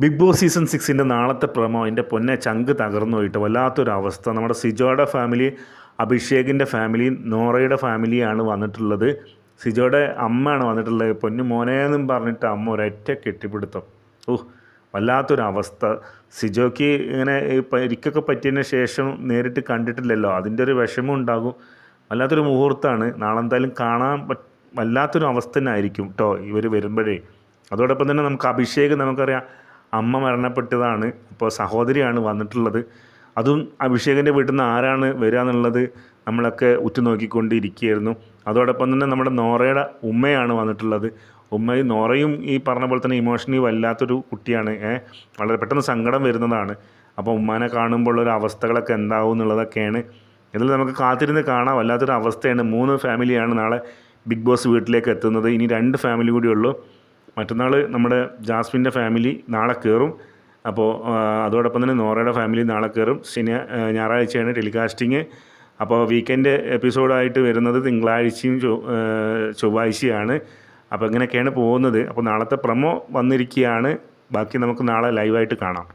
Big boss season സിക്സിന്റെ നാളത്തെ promo എന്റെ പൊന്നെ ചങ്ക് തകർന്നു പോയിട്ട് വല്ലാത്തൊരു അവസ്ഥ. നമ്മുടെ സിജോയുടെ ഫാമിലി അഭിഷേകിന്റെ ഫാമിലി നോറയുടെ ഫാമിലിയാണ് വന്നിട്ടുള്ളത്. സിജോയുടെ അമ്മയാണ് വന്നിട്ടുള്ളത്. പൊന്നു മോനേന്നും പറഞ്ഞിട്ട് അമ്മ ഒരൊറ്റ കെട്ടിപ്പിടുത്തം. ഓഹ് വല്ലാത്തൊരു അവസ്ഥ. സിജോയ്ക്ക് ഇങ്ങനെ പരിക്കൊക്കെ പറ്റിയതിന് ശേഷം നേരിട്ട് കണ്ടിട്ടില്ലല്ലോ. അതിന്റെ ഒരു വിഷമം ഉണ്ടാകും. വല്ലാത്തൊരു മുഹൂർത്തമാണ്. നാളെ എന്തായാലും കാണാൻ വല്ലാത്തൊരു അവസ്ഥ തന്നെ ആയിരിക്കും കേട്ടോ ഇവർ വരുമ്പോഴേ. അതോടൊപ്പം തന്നെ നമുക്ക് അഭിഷേക് നമുക്കറിയാം അമ്മ മരണപ്പെട്ടതാണ് ഇപ്പോൾ സഹോദരിയാണ് വന്നിട്ടുള്ളത്. അതും അഭിഷേകിന്റെ വീട്ടിൽ നിന്ന് ആരാണ് വരിക എന്നുള്ളത് നമ്മളൊക്കെ ഉറ്റുനോക്കിക്കൊണ്ടിരിക്കുകയായിരുന്നു. അതോടൊപ്പം തന്നെ നമ്മുടെ നോറയുടെ ഉമ്മയാണ് വന്നിട്ടുള്ളത്. ഉമ്മയും നോറയും ഈ പറഞ്ഞ പോലെ തന്നെ ഇമോഷണലി വല്ലാത്തൊരു കുട്ടിയാണ്. വളരെ പെട്ടെന്ന് സങ്കടം വരുന്നതാണ്. അപ്പോൾ ഉമ്മാനെ കാണുമ്പോൾ ഒരു അവസ്ഥകളൊക്കെ എന്താവും എന്നുള്ളതൊക്കെയാണ്. ഇതിൽ നമുക്ക് കാത്തിരുന്ന് കാണാം. വല്ലാത്തൊരു അവസ്ഥയാണ്. മൂന്ന് ഫാമിലിയാണ് നാളെ ബിഗ് ബോസ് വീട്ടിലേക്ക് എത്തുന്നത്. ഇനി രണ്ട് ഫാമിലി കൂടി ഉള്ളൂ. മറ്റന്നാൾ നമ്മുടെ ജാസ്മിന്റെ ഫാമിലി നാളെ കയറും. അപ്പോൾ അതോടൊപ്പം തന്നെ നോറയുടെ ഫാമിലി നാളെ കയറും. ശനി ഞായറാഴ്ചയാണ് ടെലികാസ്റ്റിങ് അപ്പോൾ വീക്കെൻഡ് എപ്പിസോഡായിട്ട് വരുന്നത് തിങ്കളാഴ്ചയും ചൊവ്വാഴ്ചയാണ്. അപ്പോൾ ഇങ്ങനെയൊക്കെയാണ് പോകുന്നത്. അപ്പോൾ നാളത്തെ പ്രമോ വന്നിരിക്കുകയാണ്. ബാക്കി നമുക്ക് നാളെ ലൈവായിട്ട് കാണാം.